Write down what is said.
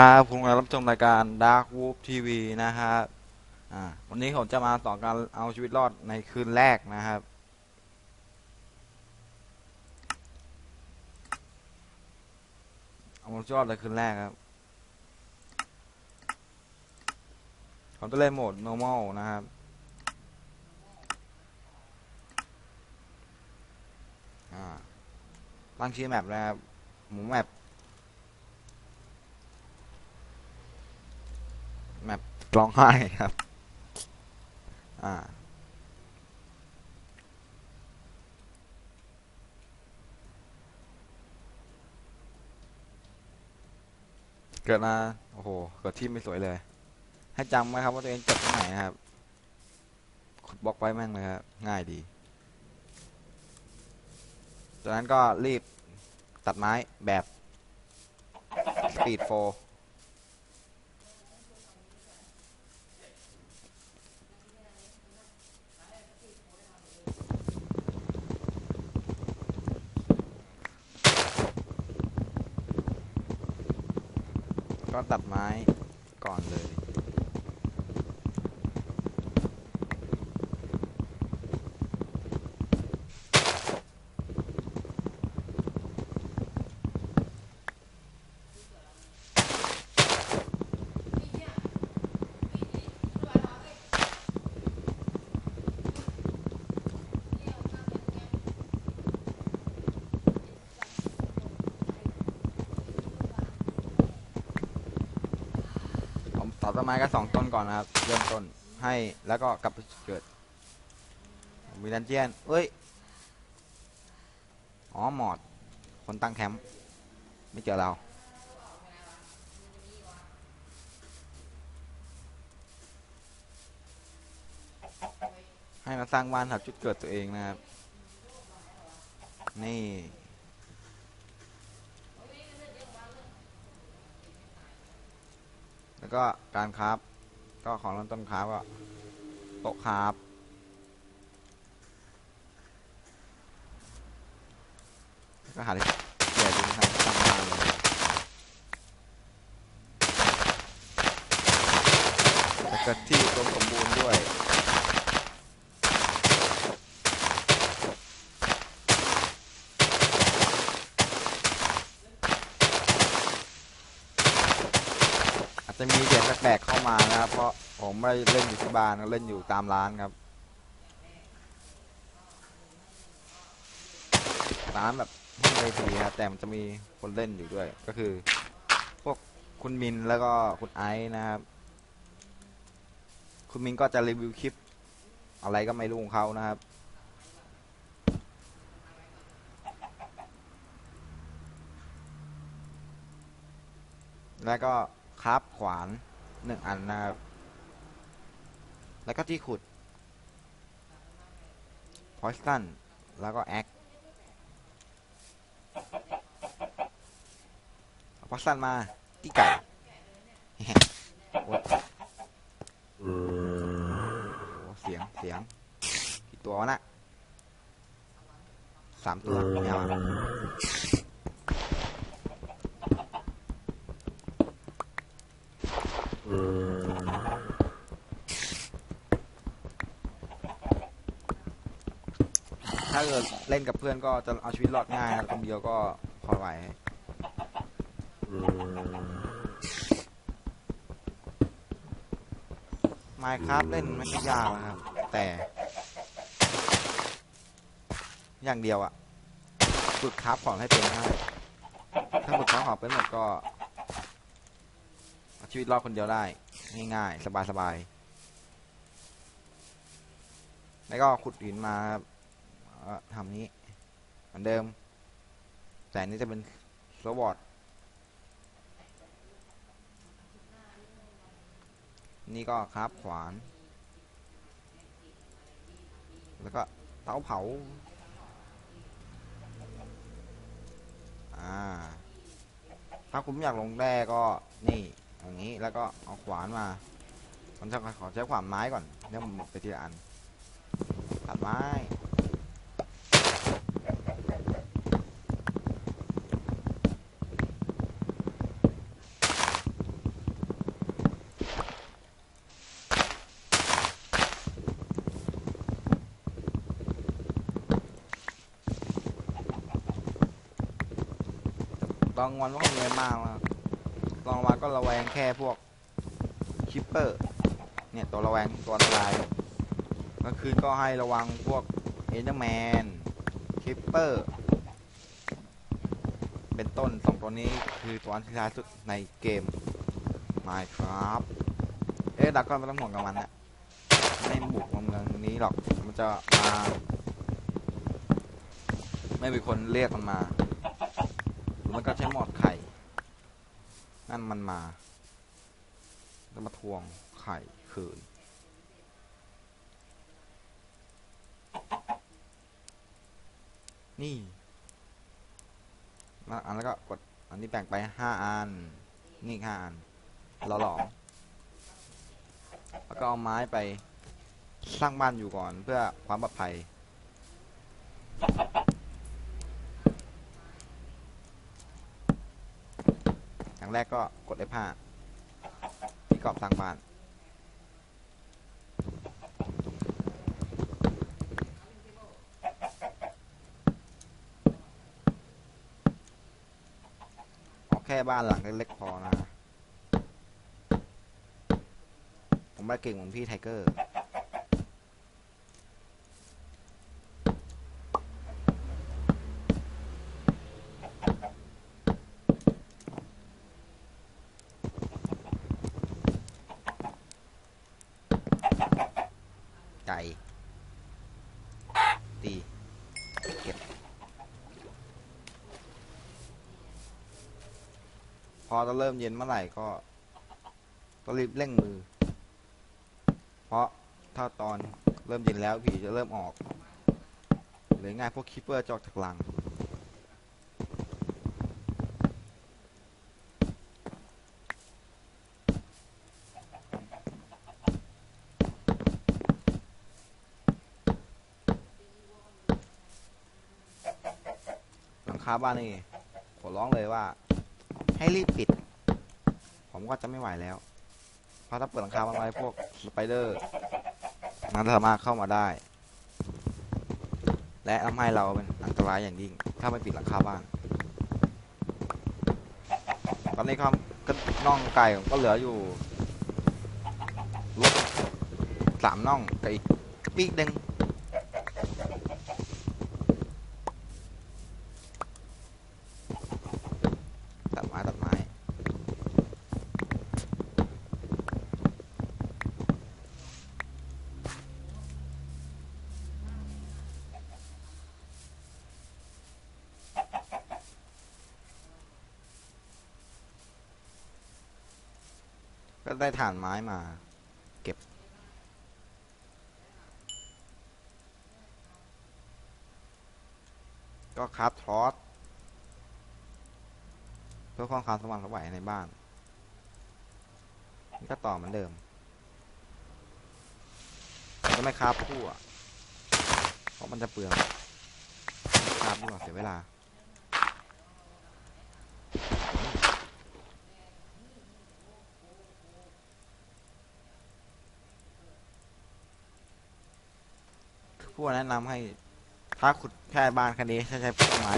ครับคุณกำลังรับชมรายการ Dark Wolf TV นะครับวันนี้ผมจะมาต่อการเอาชีวิตรอดในคืนแรกนะครับ เอาชีวิตรอดในคืนแรกครับผมจะเล่นโหมด normal นะครับตั้งชื่อแมปนะครับหมูแมป แมปร้องไห้ครับ อ่า เกิดมา โอ้โห เกิดที่ไม่สวยเลย ให้จำไว้ครับว่าตัวเองเกิดที่ไหนนะครับ ขุดบล็อกไว้แม่งเลยครับ ง่ายดี จากนั้นก็รีบตัดไม้แบบ Speed 4 ก็ตัดไม้ก่อนเลย ผม ตัดต้นไม้ก็สองต้นก่อนนะครับ เริ่มต้นให้แล้วก็กลับไปจุดเกิด มีดันเจียนเอ้ย อ๋อหมอด คนตั้งแคมป์ไม่เจอเรา ให้มาสร้างบ้านหาจุดเกิดตัวเองนะครับ นี่ แล้ว การครับก็ของเริ่มต้นครับก็โต๊ะครับ ก็หาที่ใหญ่ดีครับทำงานเลยแล้วก็ที่อุดมสมบูรณ์ด้วย อาจจะมีเสียงแปลกๆเข้ามานะครับ เพราะ ผมไม่เล่นอยู่ที่บ้านเล่นอยู่ตามร้านครับ ร้านแบบไม่ได้ทีครับแต่มันจะมีคนเล่นอยู่ด้วย ก็คือ พวกคุณมินแล้วก็คุณไอซ์นะครับ คุณมินก็จะรีวิวคลิป อะไรก็ไม่รู้ของเขานะครับแล้วก็คราฟขวานหนึ่งอันนะครับ แล้วก็ที่ขุดพอยสันแล้วก็แอคพอยสันมาที่ไก่โอ้เสียงเสียงกี่ตัววะนะสามตัวไม่เอาอะ ถ้าเกิดเล่นกับเพื่อนก็จะเอาชีวิตรอดง่ายครับคนเดียวก็พอไหวไมค์ครับเล่นไม่ยากนะครับ แต่ อย่างเดียวอะฝึกคราฟของให้เป็นได้ถ้าฝึกคราฟของเป็นหมดก็ชีวิตรอดคนเดียวได้ ง่ายๆ สบายๆ แล้วก็ขุดหินมาครับ ทำนี้เหมือนเดิม แต่นี้จะเป็นโซบอร์นี่ก็ครับขวาน แล้วก็เตาเผา อ่า ถ้าคุณอยากลงแร่ก็นี่อย่างนี้แล้วก็เอาขวานมาผมจะขอใช้ขวานไม้ก่อนเดี๋ยวผมไปทีละอันตัดไม้ อนกลางวันก็คงเลยมากนะครับตอกลางวันก็ระแวงแค่พวกคิปเปอร์ เนี่ยตัวระแวงตัวอันตรายกลางคืนก็ให้ระวังพวกเอเดอร์แมนคิปเปอร์ เป็นต้นสองตัวนี้คือตัวอันตรายสุดในเกม Minecraft เอ๊ะดักก็ไม่ต้องห่วงกับมันนะไม่บุกเมืองนี้หรอก มันจะมา ไม่มีคนเรียกมันมา หรือมันก็ใช้หมอดไข่ นั่นมันมาจะมาทวงไข่คืน นี่มาอันแล้วก็กด อันนี้แบ่งไปห้าอัน นี่อีกห้าอันหล่อหลอมแล้วก็เอาไม้ไปสร้างบ้านอยู่ก่อนเพื่อความปลอดภัย อย่าง แรกก็กด F5 ที่กรอบสร้างบ้านเอาแค่บ้านหลังเล็กๆพอนะ ผมไม่เก่งเหมือนพี่ไทเกอร์ ไก่ตี เก็บ พ อจะเริ่มเย็นเมื่อไหร่ก็ต้องรีบเร่งมือ เพราะถ้าตอนเริ่มเย็นแล้วผีจะเริ่มออกหรือง่ายพวกคิปเปอร์จอกจากรังหลังคาบ้านนี่ผมร้องเลยว่า ให้รีบปิด ผมก็จะไม่ไหวแล้ว เพราะถ้าเปิดหลังคามันไว้พวกสไปเดอร์มันสามารถเข้ามาได้ และทำให้เราเป็นอันตรายอย่างยิ่ง ถ้าไม่ปิดหลังคาบ้าน ตอนนี้ครับก็น่องไก่ผมก็เหลืออยู่ลูกสามน่องไก่ปีกหนึ่ง ตั ดไม้ตัดไม้ก็ได้ถ่านไม้มาเก็บ ก็คราฟทอส เพื่อความความสว่างสวัยในบ้านนี่ก็ต่อเหมือนเดิมก็ไม่คาบคู่อะเพราะมันจะเปลืองคาบดีกว่าเสียเวลาผู้แนะนำให้ ถ้าขุดแค่บ้านค่นี้ใช้ใช้พวกไม้